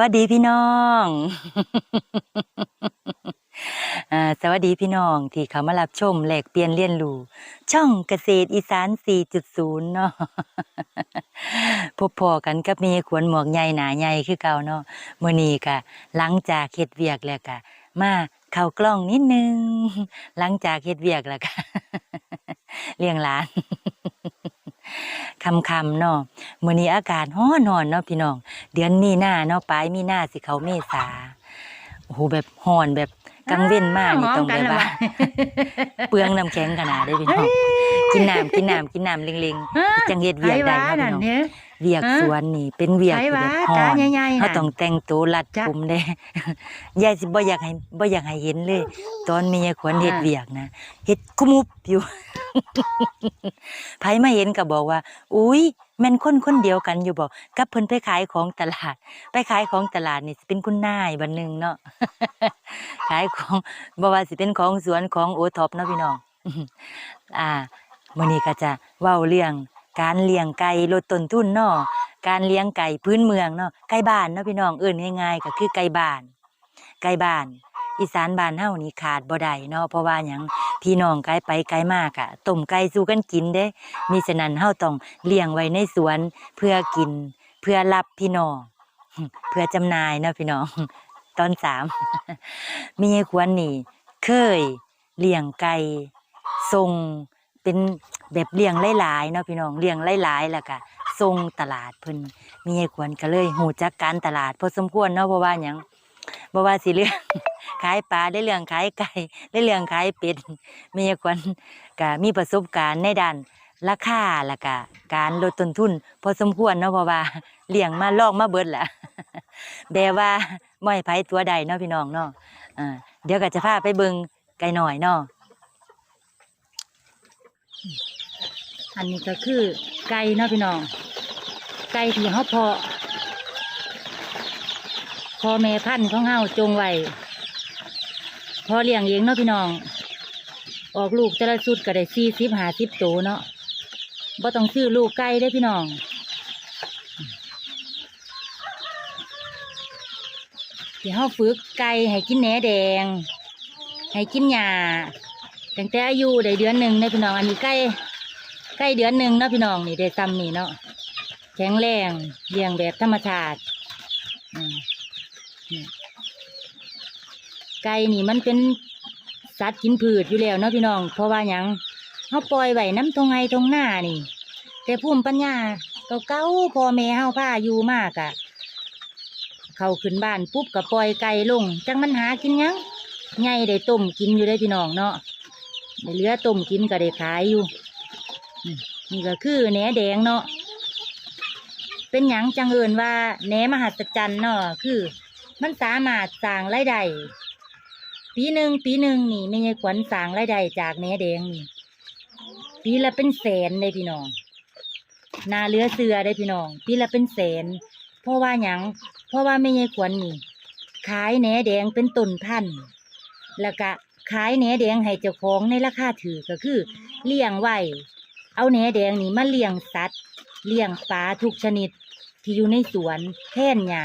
วัสดีพี่น้องอ่าสวัสดีพี่น้องที่เขามารับชมแหลกเปลี่ยนเรียนรู้ช่องเกษตรอีสาน 4.0 เนาะพบพอกันกับมีขวนหมวกใหญ่หนาใหญ่คือเก่าเนาะมื้อนี้ก็หลังจากเฮ็ดเวียกแล้วก็มาเข้ากล้องนิดนึง หลังจากเฮ็ดเวียกแล้วก็เลี้ยงหลาน คำๆเนาะมื้อนี้อากาศร้อนๆเนาะพี่น้อง เดือนมีนาเนาะปลายมีนาสิเขาเมษาโอ้โหแบบร้อนแบบกังเว้นมากนี่ต้องแบบว่า เปลืองน้ำแข็งขนาดได้พี่น้อง กินน้ำกินน้ำกินน้ำเล็งๆจังเฮ็ดเวียกได้ไผว่าเนาะพี่นั่นน้องเนี่ยเวียกฮะสวนนี่เป็นเวียกไผที่ว่าแบบร้อตานใหญ่ๆเขาน่ะต้องแต่งตัวรัดจ้ะผมเด้ยายสิบ่อยากให้บ่อยากให้เห็นเลย ตอนมียายขวัญเฮ็ดอ่าเวียกนะเฮ็ดคุมุบอยู่ไผมาเห็นก็บอกว่า อุ้ยแม่นคนคนเดียวกันอยู่บ่กับเพิ่นไปขายของตลาด ไปขายของตลาดนี่สิเป็นคุณนายบัดหนึงเนาะขายของบ่ว่าสิเป็นของสวนของโอท็อปเนาะพี่น้องอ่า มื้อนี้ก็จะเว้าเรื่องการเลี้ยงไก่ลดต้นทุนเนาะการเลี้ยงไก่พื้นเมืองเนาะไก่บ้านเนาะพี่น้องเอิ้นง่ายๆก็คือไก่บ้าน ไก่บ้าน อีสานบ้านเฮานี่ขาดบ่ได้เนาะเพราะว่าหยังพี่น้องไกลไปไกลมากอะต้มไก่สู่กันกินเด้มิฉะนั้นเฮาต้องเลี้ยงไว้ในสวนเพื่อกิน เพื่อรับพี่น้องเพื่อจำหน่ายเนาะพี่น้องตอนสามมียายควรนี่ เคยเลี้ยงไก่ส่ง เป็นแบบเลี้ยงหลายๆเนาะพี่น้องเลี้ยงหลายๆแล้วก็ส่งตลาดเพิ่นมียายควรก็เลยหูจักการตลาดพอสมควรเนาะเพราะว่าหยังบ่ว่าสิเรื่องขายปลาได้เรื่องขายไก่ได้เรื่องขายเป็ดมียายควรก็มีประสบการณ์ในด้านราคาแล้วก็การลดต้นทุน พอสมควรเนาะเพราะว่าเลี้ยงมาลอกมาเบิดแหละแบบว่าบ่ให้ไผตัวใดเนาะพี่น้องเนาะอ่าเดี๋ยวก็จะพาไปเบิ่งไก่หน่อยเนาะ อันนี้ก็คือไก่เนาะพี่น้อง ไก่ที่เขาเพาะพอแม่พันธุ์ของเฮาจงไว้พอเลี้ยงเองเนาะพี่น้อง ออกลูกแต่ละชุดก็ได้สี่สิบหาสิบโตเนาะบ่ต้องซื้อลูกไก่ได้พี่น้องที่เฮาฝึกไก่ให้กินแหนแดง ให้กินหญ้าตั้งแต่อายุได้เดือนหนึ่งนะพี่น้องอันนี้ไก่ ไก่เดือนหนึ่งเนาะพี่น้องนี่ได้ซ้ำนี่เนาะแข็งแรงเลี้ยงแบบธรรมชาติไก่นี่มันเป็นสัตว์กินพืชอยู่แล้วเนาะพี่น้อง เพราะว่ายังเขาปล่อยไว้น้ำตรงไงตรงหน้านี่ แต่ภูมิปัญญาเก่าๆพ่อแม่เฮาพาอยู่มากอะเข้าขึ้นบ้านปุ๊บก็ปล่อยไก่ลง จังมันหากินยังใหญ่ได้ต้มกินอยู่ได้พี่น้องเนาะได้เหลือต้มกินก็ได้ขายอยู่ นี่ก็คือแหนแดงเนาะเป็นหยังจังเอินว่าแหนมหัศจรรย์เนาะคือ มันสามารถสร้างรายได้ปีหนึ่งปีหนึ่งนี่ไม่ใช่ขวัญสร้างรายได้จากแหนแดงนี่ปีละเป็นแสนเลยพี่น้องนาเหลือเสือได้พี่น้องปีละเป็นแสนเพราะว่าหยังเพราะว่าไม่ใช่ขวัญนี่ขายแหนแดงเป็นต้นพันธุ์แล้วก็ขายแหนแดงให้เจ้าของในราคาถือก็คือเลี้ยงไว้ เอาแหนแดงนี่มาเลี้ยงสัตว์ เลี้ยงปลาทุกชนิด ที่อยู่ในสวนแท่นหญ้า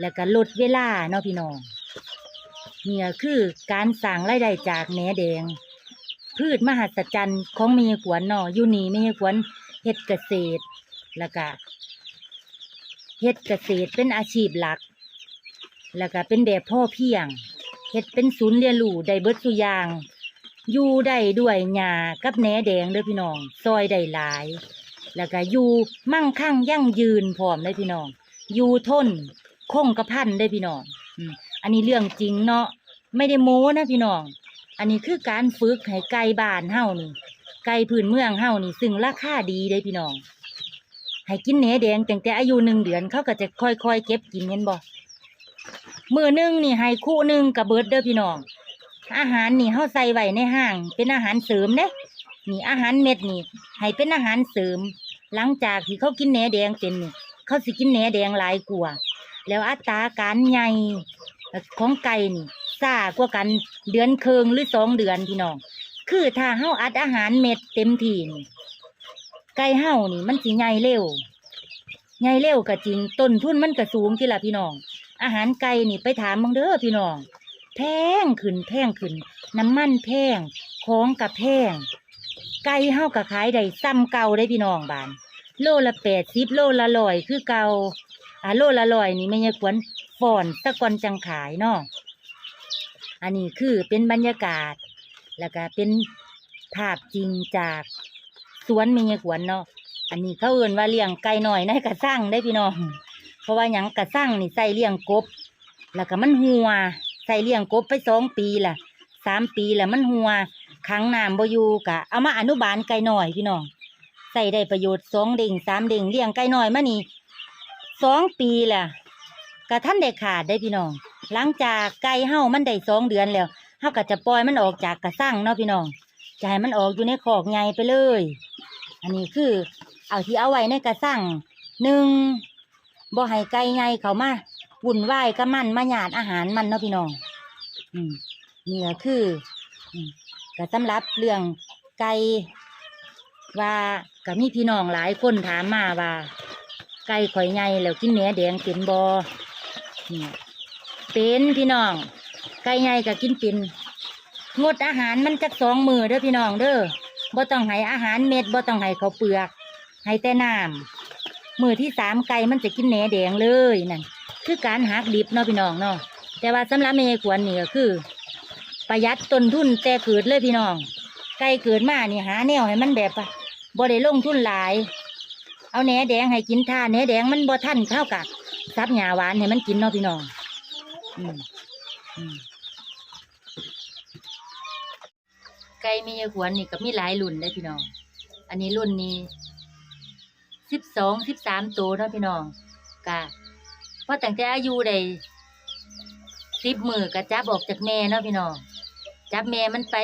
แล้วก็ลดเวลาเนาะพี่น้องเนี่ยคือการสร้างรายได้จากแหนแดง พืชมหัศจรรย์ของเมียขวนเนาะอยู่นี่เมียขวนเฮ็ดเกษตร แล้วก็เฮ็ดเกษตรเป็นอาชีพหลัก แล้วก็เป็นแบบพ่อเพียงเฮ็ดเป็นศูนย์เรียนรู้ได้เบิดสุอยาง อยู่ได้ด้วยหญ้ากับแหนแดงเด้อพี่น้อง ซอยได้หลาย แล้วก็อยู่มั่งคั่งยั่งยืนพร้อมเลยพี่น้อง อยู่ทนคงกระพันได้พี่น้องอันนี้เรื่องจริงเนาะไม่ได้โม้นะพี่น้อง อันนี้คือการฝึกให้ไก่บ้านเฮานี่ไก่พื้นเมืองเฮานี่ซึ่งราคาดีเด้พี่น้อง ให้กินแหนแดงตั้งแต่อายุหนึ่งเดือนเขาก็จะค่อยๆเก็บกินเห็นบ่มือหนึ่งนี่ให้คู่หนึ่งกับเบิร์ดเด้อพี่น้อง อาหารนี่เฮาใส่ไว้ในห้าง เป็นอาหารเสริมเด้นี่อาหารเม็ดนี่ให้เป็นอาหารเสริม หลังจากที่เขากินแหนแดงเป็นนี่เขาสิกินแหนแดงหลายกว่าแล้วอัตราการใหญ่ของไก่นี่ซ่ากว่ากันเดือนเคืองหรือสองเดือนพี่น้องคือถ้าเฮาอัดอาหารเม็ดเต็มที่นี่ไก่เฮานี่มันสิใหญ่เร็วใหญ่เร็วก็จริงต้นทุนมันก็สูงที่ละพี่น้อง อาหารไก่นี่ไปถามมึงเด้อพี่น้อง แพงขึ้นแพงขึ้น น้ำมันแพงของกับแพง ไก่เฮาก็ขายได้ซ้ำเก่าได้พี่น้องบาน โลละแปดสิบโลละร้อยคือเก่าอ่าโลละร้อยนี่ไม่ใช่ควรฟ่อนตะกอนจังขายเนาะอันนี้คือเป็นบรรยากาศ แล้วก็เป็นภาพจริงจากสวนเมียขวนเนาะ อันนี้เขาเอื่นว่าเลี้ยงไก่หน่อยในกระสั่งได้พี่น้อง เพราะว่าหยังกระสั่งนี่ใส่เลี้ยงกบ แล้วก็มันหัว ใส่เลี้ยงกบไปสองปีละสามปีแล้วมันหัวขังน้ำบ่อยู่กะเอามาอนุบาลไก่หน่อยพี่น้องใส่ได้ประโยชน์สองเด้งสามเด้งเลี้ยงไก่หน่อยมานี่สองปีแหละกะท่านได้ขาดได้พี่น้อง หลังจากไก่เฮามันได้สองเดือนแล้วเฮาก็จะปล่อยมันออกจากกระสั่งเนาะพี่น้องจะให้มันออกอยู่ในคอกใหญ่ไปเลย อันนี้คือ เอาที่เอาไว้ในกระสั่งหนึ่งบ่ให้ไก่ใหญ่เขามา วุ่นวายกับมันมาหยาดอาหารมันเนาะพี่น้อง อืมนี่ก็คืออืมก็สำหรับเรื่องไก่ว่าก็มีพี่น้องหลายคนถามมาว่า ไก่ข่อยใหญ่แล้วกินเนื้อแดงเป็นบอนี่เป็นพี่น้อง ไก่ใหญ่ก็กินเป็นงดอาหารมันจักสองมือเด้อพี่น้องเด้อบ่ต้องให้อาหารเม็ดบ่ต้องให้เขาเปลือกให้แต่น้ำมือที่สามไก่มันจะกินแหนแดงเลยนั่น คือการหักดิบเนาะพี่น้องเนาะแต่ว่าสำหรับเมย์ขวนนี่ก็คือ ประหยัดต้นทุนแต่เกิดเลยพี่น้องไก่เกิดมานี่หาแนวให้มันแบบว่าบ่ได้ลงทุนหลาย เอาแหนแดงให้กินท่าแหนแดงมันบ่ทันเข้ากับซับหญ้าหวานให้มันกินเนาะพี่น้องอืมอืมไก่เมย์ขวนนี่ก็มีหลายรุ่นได้พี่น้อง อันนี้รุ่นนี้สิบสองสิบสามตัวเนาะพี่น้องกะ เพราะตั้งแต่อายุได้สิบมือกะจับออกจากแม่เนาะพี่น้องจับแม่มันไป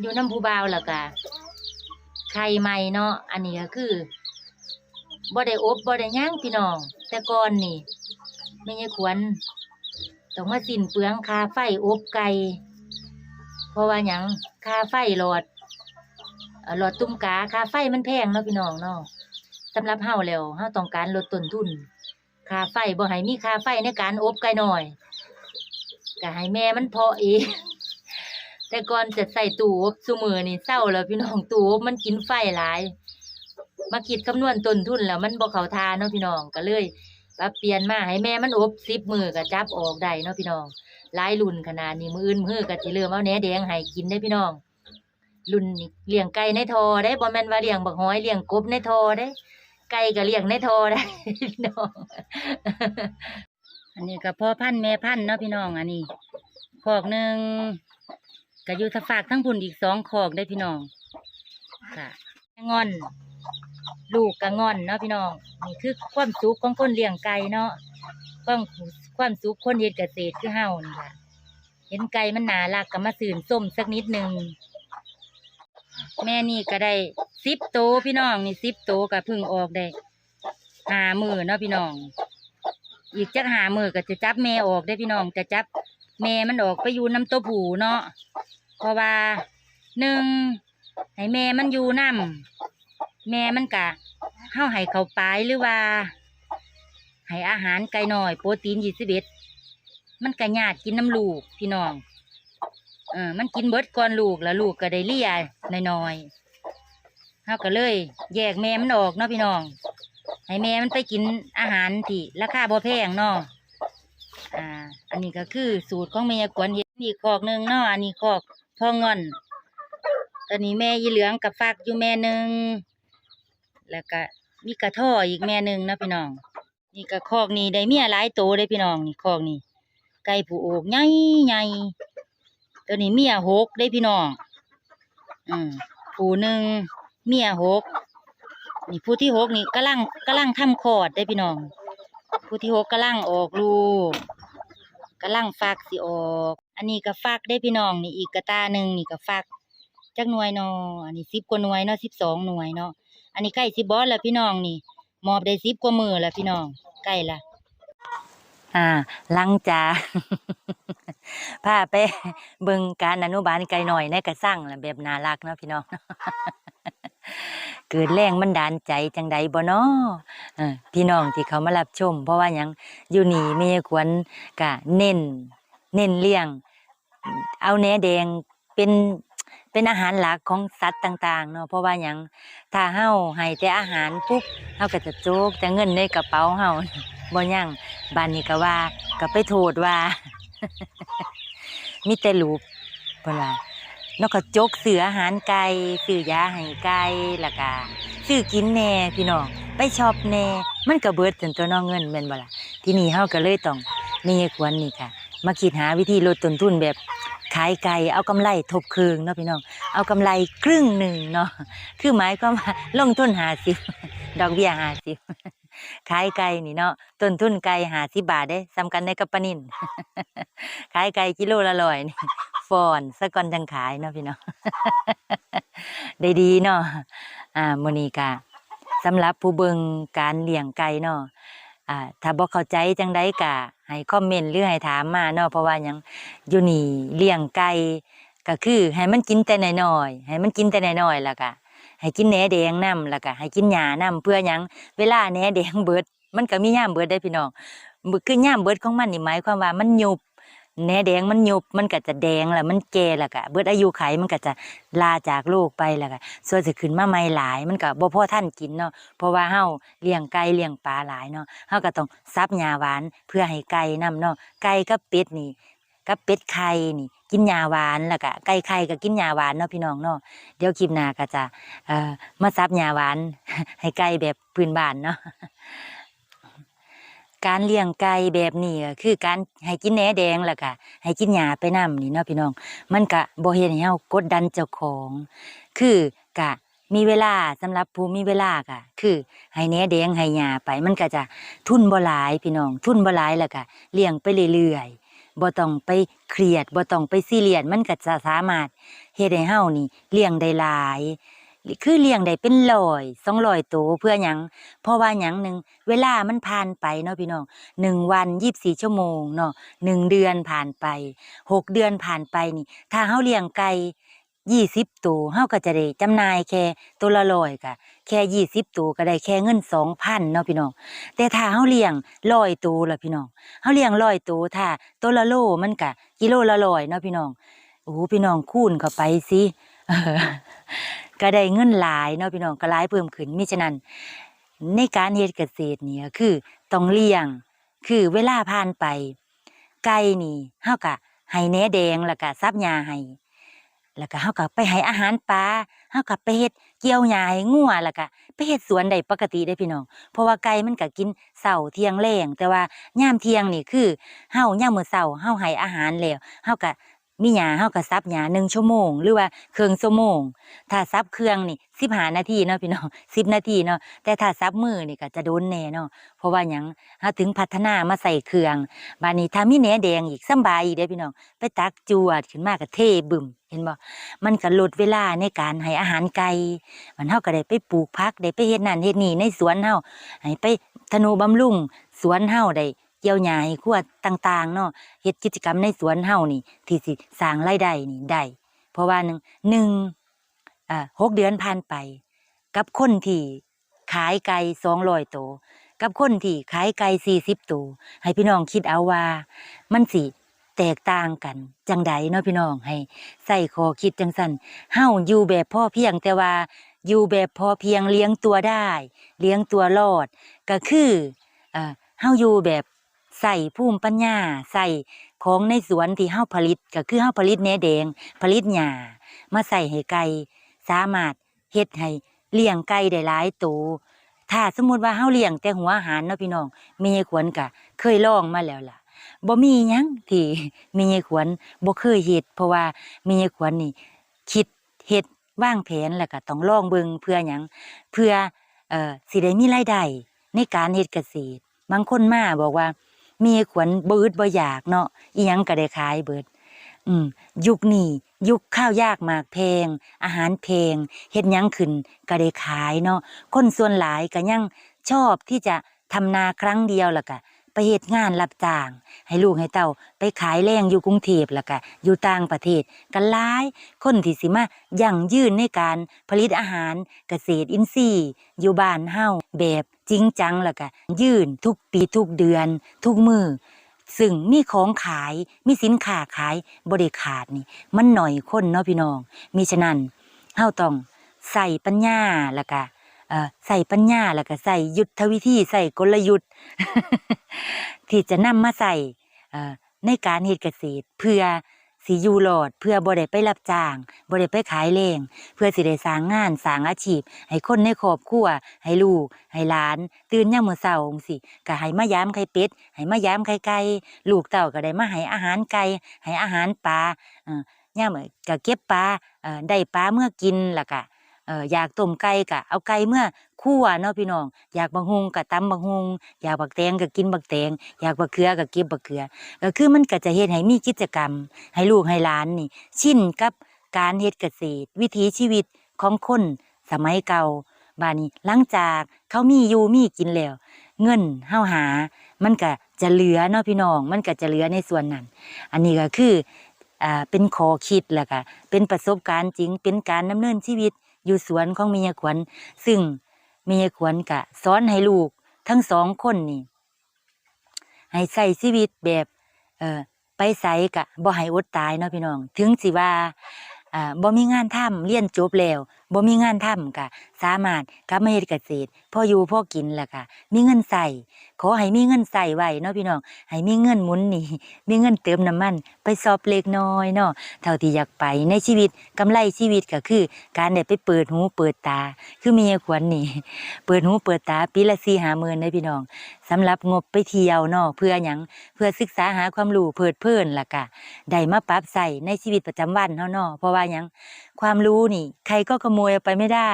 อยู่น้ำผู้บ่าวแล้วกะไข่ใหม่เนาะอันนี้ก็คือบ่ได้อบบ่ได้ย่างพี่น้อง แต่ก่อนนี่ไม่ใช่ควรต้องมาสิ้นเปลืองคาไฟอบไก่เพราะว่าหยังคาไฟหลอดหลอดตุ้มกาคาไฟมันแพงเนาะพี่น้องเนาะสำหรับเฮาแล้วเฮาต้องการลดต้นทุน ค่าไฟบ่ให้มีค่าไฟในการอบไก่หน้อยก็ให้แม่มันเพาะเองแต่ก่อนจะใส่ตู้อบซุมื้อนี่เศร้าแล้วพี่น้องตู้อบมันกินไฟหลาย มาคิดคำนวณต้นทุนแล้วมันบ่เขาทาเนาะพี่น้องก็เลยปรับเปลี่ยนมาให้แม่มันอบ10มื้อก็จับออกได้เนาะพี่น้องหลายรุ่นขนาดนี้มืออื่นมือก็สิเริ่มเอาแหนแดงให้กินได้พี่น้องรุ่นเลี้ยงไก่ในทอได้บ่แมนว่าเลี้ยงบักหอยเลี้ยงกบในทอได้ ไก่ก็เลี้ยงในทอได้พี่น้อง อันนี้ก็พ่อพันธุ์แม่พันธุ์เนาะพี่น้องอันนี้คอกหนึ่งก็อยู่ทฝากทั้งพุ่นอีกสองคอกได้พี่น้องค่ะงอน ลูกก็งอนเนาะพี่น้องนี่คือความสุขของคนเลี้ยงไก่เนาะความความสุขคนเฮ็ดเกษตรคือเฮานี่ค่ะเห็นไก่มันหนารักก็มาสื่นส้มสักนิดหนึ่ง แม่นี่ก็ได้สิบโตพี่น้องนี่สิบโตก็เพึ่งออกได้หามือเนาะพี่น้อง อีกจักหามือก็จะจับแม่ออกได้พี่น้องจะจับแม่มันออกไปอยู่น้ำตัวผูเนาะเพราะว่าหนึ่งให้แม่มันอยู่น้ำแม่มันกะเฮาให้เขาวปลายหรือว่าให้อาหารไก่หน่อย โปรตีนยี่สิบเอ็ดมันกะญาติกินน้ำลูกพี่น้อง เออมันกินเบิดก่อนลูกแล้วลูกก็ได้เลียน้อยๆเฮาก็เลย แยกแม่มันออกเนาะพี่น้อง ให้แม่มันไปกินอาหารที่ราคาบ่แพงเนาะอ่า อันนี้ก็คือสูตรของแม่ยายกวนเฮ็ดนี่คอกหนึ่งเนาะอันนี้คอกพองอน ตอนนี้แม่ยีเหลืองกับฟักอยู่แม่หนึ่งแล้วก็มีกระท่ออีกแม่หนึ่งนะพี่น้อง นี่ก็คอกนี้ได้เมียหลายโตเลยพี่น้องนี่คอกนี้ไก่ผู้โอกใหญ่ใหญ่ ตัวนี้เมียหกได้พี่น้องอืมผู้หนึ่งเมียหกนี่ผู้ที่หกนี่กำลังกำลังทำคอดได้พี่น้อง ผู้ที่หกกำลังออกลูกกำลังฟักสิออก อันนี้ก็ฟักได้พี่น้องนี่อีกกระตาหนึ่งนี่ก็ฟักจักหน่วยเนาะอันนี้สิบกว่าหน่วยเนาะสิบสองหน่วยเนาะอันนี้ใกล้สิบอสแล้วพี่น้องนี่มอบได้สิบกว่ามือแล้วพี่น้องใกล้ละอ่าลังจา พาไปเบิ่งการอนุบาลไก่หน่อยในกระสั่งแบบน่ารักเนาะพี่น้องเกิดแรงบันดาลใจจังใดบ่น้อเออพี่น้องที่เขามารับชม เพราะว่ายังอยู่นี่แม่ยายขวัญก็เน้น เน้นเลี้ยง เอาแหนแดงเป็นเป็นอาหารหลักของสัตว์ต่างๆเนาะเพราะว่าหยังถ้าเฮาให้แต่อาหารปุ๊บเฮาก็จะโจกแต่เงินในกระเป๋าเฮาบ่ยังบ้านนี้ก็ว่าก็ไปโทษว่า มีแต่ลูกเว่าแล้วก็จกซื้ออาหารไก่ซื้อยาให้ไก่แล้วก็ซื้อกินแหน่พี่น้องไปชอปแหน่มันก็เบิดจนตัวน้องเงินแม่นบ่ล่ะที่นี้เฮาก็เลยต้องมีควรนี่ค่ะ มาคิดหาวิธีลดต้นทุนแบบขายไก่เอากำไรทบครึ่งเนาะพี่น้อง เอากำไรครึ่งหนึ่งเนาะคือหมายความว่าลงทุนหาสิดอกเบี้ยหาสิ ขายไก่นี่เนาะต้นทุนไก่หาสิบาทเด้สำคัญในกับปนินขายไก่กิโลละร้อยนี่ฟอนสะก่อนจังขายเนาะพี่เน้องได้ดีเนาะอ่ามอนี้ก็สำหรับผู้เบิงการเลี้ยงไก่เนาะอ่าถ้าบ่เข้าใจจังไดก็ให้คอมเมนต์หรือให้ถามมาเนาะเพราะว่ายังอยู่นี่เลี้ยงไก่ก็คือให้มันกินแต่น้อยๆให้มันกินแต่น้อยๆแล้วก็ ให้กินแหนแดงนํแล้วก็ให้กินหญ้านํเพื่อหยังเวลาแหนแดงเบิด มันก็มียามเบิดได้พี่น้องคือยามเบิดของมันนี่หมายความว่ามันหยุบแหนแดงมันหยุบมันก็จะแดงแล้วมันแก่แล้วก็เบิดอายุไขมันก็จะลาจากโลกไปแล้วก็ส่วนสิขึ้นมาใหม่หลาย มันก็บ่พอท่านกินเนาะเพราะว่าเฮาเลี้ยงไก่เลี้ยงปลาหลายเนาะเฮาก็ต้องซับหญ้าหวานเพื่อให้ไก่นํเนาะไก่กับเป็ดนี่ กับเป็ดไข่นี่ กินหญ้าหวานแล้วก็ไก่ไข่ก็กินหญ้าหวานเนาะพี่น้องเนาะเดี๋ยวคลิปหน้าก็จะเอ่อมาซับหญ้าหวาน ให้ไก่แบบพื้นบ้านเนาะการเลี้ยงไก่แบบนี้ก็คือการให้กินแหนแดงแล้วก็ให้กินหญ้าไปนํนี่เนาะพี่น้อง มันก็บ่เฮ็ดให้เฮากดดันเจ้าของ คือก็มีเวลาสำหรับผู้มีเวลาก็คือให้แหนแดงให้หญ้าไป มันก็จะทุนบ่หลายพี่น้อง ทุนบ่หลายแล้วก็เลี้ยงไปเรื่อยๆ บ่ต้องไปเครียดบ่ต้องไปซีเรียสมันก็จะสามารถเฮ็ดให้เฮานี่เลี้ยงได้หลาย คือเลี้ยงได้เป็นร้อยสองร้อยตัวเพื่อหยังเพราะว่าหยังหนึ่งเวลามันผ่านไปเนาะพี่น้องหนึ่งวันยี่สิบสี่ชั่วโมงเนาะหนึ่งเดือนผ่านไปหกเดือนผ่านไปนี่ ถ้าเฮาเลี้ยงไก่ยี่สิบตัวเฮาก็จะได้จำหน่ายแค่ตัวละร้อยค่ะ แค่ยี่สิบตัวก็ได้แค่เงินสองพันเนาะพี่น้องแต่ถ้าเฮาเลี้ยงร้อยตัวล่ะพี่น้องเฮาเลี้ยงร้อยตัวถ้าตัวละโลมันก็กิโลละร้อยเนาะพี่น้องโอ้โหพี่น้องคูณเข้าไปสิก็ได้เงินหลายเนาะพี่น้องก็หลายเพิ่มขึ้นมิฉะนั้นในการเฮ็ดเกษตรเนี่ยคือต้องเลี้ยง คือเวลาผ่านไป ไก่นี่เฮาก็ให้แหนแดงแล้วก็ซับหญ้าให้ แล้วก็เฮาก็ไปให้อาหารปลาเฮาก็ไปเฮ็ดเกี่ยวหญ้าให้งัวแล้วก็ไปเฮ็ดสวนได้ปกติได้พี่น้อง เพราะว่าไก่มันก็กินเสาเที่ยงแลงแต่ว่ายามเที่ยงนี่คือเฮายามมื้อเสาเฮาให้อาหารแล้วเฮาก็ มีหญ้าเฮาก็ซับหญ้าหนึ่งชั่วโมง หรือว่าเครึ่องชั่วโมง ถ้าซับเครื่องนี่15นาทีเนาะพี่น้อง10นาทีเนาะแต่ถ้าซับมือนี่ก็จะโดนแน่เนาะเพราะว่าหยังเฮาถึงพัฒนามาใส่เครื่องบาดนี้ถ้ามีแหนแดงอีกสำบายอีกเด้อพี่น้องไปตักจวดขึ้นมาก็เทบึมเห็นบ่มันก็ลดเวลาในการให้อาหารไก่มันเฮาก็ได้ไปปลูกผักได้ไปเฮ็ดนั่นเฮ็ดนี่ในสวนเฮาให้ไปทนุบำรุงสวนเฮาได้ เกี่ยวหญ้าให้ครัวต่างๆเนาะเฮ็ดกิจกรรมในสวนเฮานี่ ที่สิสร้างรายได้นี่ได้เพราะว่าหนึ่งหนึ่งอ่าหกเดือนผ่านไป กับคนที่ขายไก่สองร้อยตัวกับคนที่ขายไก่สี่สิบตัวให้พี่น้องคิดเอาว่า มันสิแตกต่างกัน จังใดเนาะพี่น้องให้ใส่คอคิดจังสันเฮาอยู่แบบพ่อเพียงแต่ว่าอยู่แบบพอเพียงเลี้ยงตัวได้ เลี้ยงตัวรอด ก็คือเอ่อเฮาอยู่แบบ ใส่ภูมิปัญญาใส่ของในสวนที่เฮาผลิตก็คือเฮาผลิตแหนแดง ผลิตหญ้ามาใส่ให้ไก่สามารถเฮ็ดให้เลี้ยงไก่ได้หลายตัวถ้าสมมุติว่าเฮาเลี้ยงแต่หัวอาหารเนาะพี่น้องม่ยายขวัญก็เคยลองมาแล้วล่ะบ่มีหยังที่ม่ยายขวัญบ่เคยเฮ็ดเพราะว่าม่ยายขวัญนี่ คิดเฮ็ดวางแผนแล้วก็ต้องลองเบิ่งเพื่อหยังเพื่อเอ่อสิได้มีรายได้ในการเฮ็ดเกษตรบางคนมาบอกว่า ม่ยายขวัญบ่อึดบ่อยากเนาะอียังก็ได้ขายเบิด อืมยุคนี้ยุคข้าวยากหมากแพง อาหารแพงเฮ็ดยังขึ้นก็ได้ขายเนาะคนส่วนหลายก็ยังชอบที่จะทำนาครั้งเดียวล้วก็ไปเฮ็ดงานรับจ้าง ให้ลูกให้เต้าไปขายแรงอยู่กรุงเทพแล้วก็อยู่ต่างประเทศกันหลาย คนที่สิมายั่งยืนในการผลิตอาหารเกษตรอินทรีย์ อยู่บ้านเฮาแบบ จริงจังแล้วก็ยื่นทุกปีทุกเดือน ทุกมือซึ่งมีของขายมีสินค้าขายบริขาดนี่ มันหน่อยคนเนาะพี่น้อง มีฉะนั้นเฮาต้องใส่ปัญญาแล้วก็ใส่ปัญญาแล้วก็ใส่ยุทธวิธีใส่กลยุทธ์ ที่จะนำมาใส่ในการเฮ็ดเกษตร เพื่อ สิอยู่รอดเพื่อบ่ได้ไปรับจ้างบ่ได้ไปขายเรงเพื่อสิได้สร้างงานสร้างอาชีพ ให้คนในครอบครัวให้ลูก ให้หลาน ตื่นยามมื้อเช้าจังซี่ก็ให้มายามไข่เป็ดให้มายามไข่ไก่ลูกเต้าก็ได้มาให้อาหารไก่ให้อาหารปลาเอ่อยามมื้อก็เก็บปลาเอ่อได้ปลาเมื่อกินล่ะก็ อยากต้มไก่ก็เอาไก่เมื่อคั่วเนาะพี่น้อง อยากบักฮุงก็ตำบักฮุงอยากบักแตงก็กินบักแตงอยากบักเขือก็เก็บบักเขือก็คือมันก็จะเฮ็ดให้มีกิจกรรม ให้ลูกให้หลานนี่ ชินกับการเฮ็ดเกษตร วิถีชีวิตของคนสมัยเก่าบานี้หลังจากเขามีอยู่มีกินแล้ว เงินเฮาหา มันก็จะเหลือเนาะพี่น้อง มันก็จะเหลือในส่วนนั้น อันนี้ก็คืออ่าเป็นขอคิดแล้วก็เป็นประสบการณ์จริงเป็นการดำเนินชีวิต อยู่สวนของเมียขวัญซึ่งเมียขวัญกะสอนให้ลูกทั้งสองคนนี่ ให้ใส่ชีวิตแบบ เออไปใสกะบ่ให้อดตายเนาะพี่น้อง ถึงสิว่าอ่าบ่มีงานทำเรียนจบแล้ว บ่มีงานทำก็สามารถกลับมาเฮ็ดเกษตรพออยู่พอกินแล้วก็มีเงินใส่ขอให้มีเงินใส่ไว้เนาะพี่น้องให้มีเงินหมุนนี่มีเงินเติมน้ำมัน ไปสอบเล็กน้อยเนาะเท่าที่อยากไปในชีวิตกำไรชีวิตก็คือ การได้ไปเปิดหูเปิดตา คือมีขวัญนี่ เปิดหูเปิดตาปีละ4 5หมื่นเด้พี่น้องสำหรับงบไปเที่ยวเนาะเพื่อหยังเพื่อศึกษาหาความรู้เพิดเพลินล่ะกะได้มาปรับใส่ในชีวิตประจำวันเฮาเนาะเพราะว่าหยัง ความรู้นี่ ใครก็ขโมยไปไม่ได้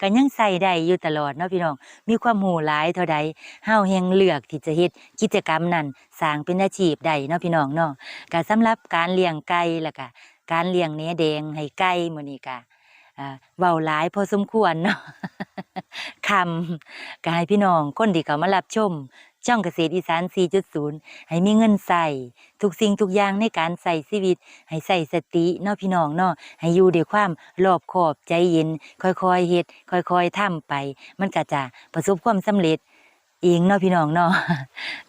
ก็ยังใส่ได้อยู่ตลอดเนาะพี่น้อง มีความรู้หลายเท่าใดเฮาแฮงเลือกที่จะเฮ็ดกิจกรรมนั้นสร้างเป็นอาชีพได้เนาะพี่น้องเนาะก็สำหรับการเลี้ยงไก่ล่ะกะการเลี้ยงเนื้อแดงให้ไก่มื้อนี้กะอ่าเว้าหลายพอสมควรเนาะคำก็ให้พี่น้องคนที่เขามารับชม ช่องเกษตรอีสาน 4.0 ให้มีเงินใส่ทุกสิ่งทุกอย่างในการใส่ชีวิต ให้ใส่สติเนาะพี่น้องเนาะให้อยู่ด้วยความรอบคอบใจเย็น ค่อยๆเฮ็ดค่อยๆทำไป มันก็จะประสบความสำเร็จเองเนาะพี่น้องเนาะ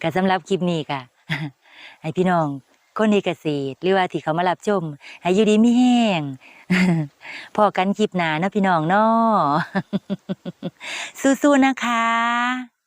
ก็สำหรับคลิปนี้ก็ให้พี่น้องคนในเกษตรหรือว่าที่เขามารับชมให้อยู่ดีมีแห้งพอกันคลิปหน้านะพี่น้องเนาะสู้ๆนะคะ